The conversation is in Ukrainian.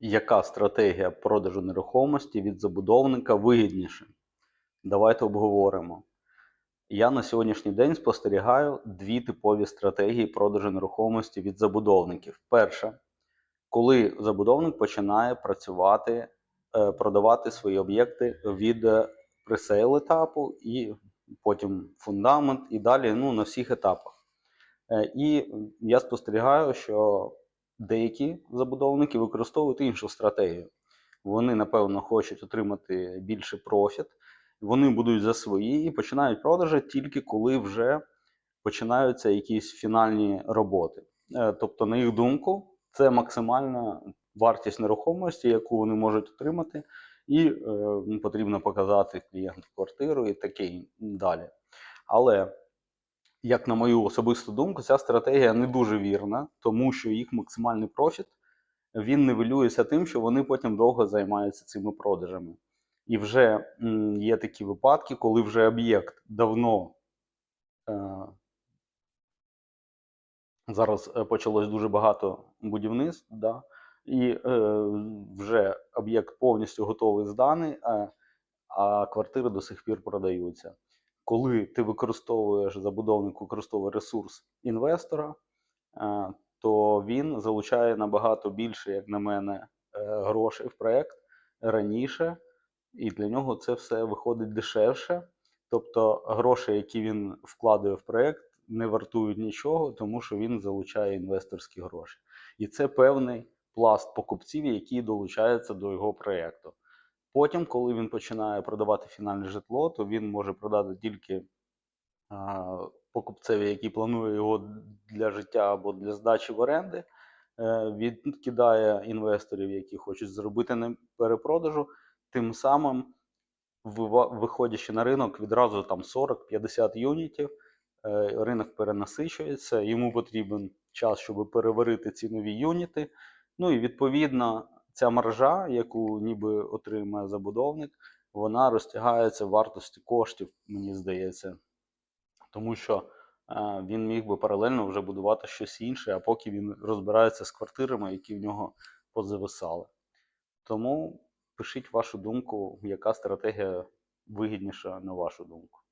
Яка стратегія продажу нерухомості від забудовника вигідніша? Давайте обговоримо. Я на сьогоднішній день спостерігаю дві типові стратегії продажу нерухомості від забудовників. Перша, коли забудовник починає працювати, е, продавати свої об'єкти від е, пресейл етапу і потім фундамент, і далі ну, на всіх етапах. Е, І я спостерігаю, що деякі забудовники використовують іншу стратегію. Вони, напевно, хочуть отримати більше профіт, вони будуть за свої і починають продажі тільки коли вже починаються якісь фінальні роботи. Е, Тобто, на їх думку, це максимальна вартість нерухомості, яку вони можуть отримати, і е, потрібно показати клієнту квартиру і таке далі. Але як на мою особисту думку, ця стратегія не дуже вірна, тому що їх максимальний профіт він нивелюється тим, що вони потім довго займаються цими продажами. І вже є такі випадки, коли вже об'єкт давно е, зараз е, почалось дуже багато будівництв, да, і е, вже об'єкт повністю готовий зданий, а, а квартири до сих пір продаються коли ти використовуєш забудовник використовує ресурс інвестора, е, то він залучає набагато більше, як на мене, е, грошей в проект раніше, і для нього це все виходить дешевше. Тобто гроші, які він вкладає в проект, не вартують нічого, тому що він залучає інвесторські гроші. І це певний пласт покупців, які долучаються до його проєкту. Потім, коли він починає продавати фінальне житло, то він може продати тільки покупцеві, який планує його для життя або для здачі в оренди. Е, відкидає інвесторів, які хочуть зробити на перепродажу, тим самим, виходячи на ринок, відразу там 40-50 юнітів, е, ринок перенасичується, йому потрібен час, щоб переварити ці нові юніти. Ну і відповідно ця маржа, яку ніби отримує забудовник, вона розтягається в вартості коштів, мені здається. Тому що е, він міг би паралельно вже будувати щось інше, а поки він розбирається з квартирами, які в нього позависали. Тому пишіть вашу думку, яка стратегія вигідніша на вашу думку.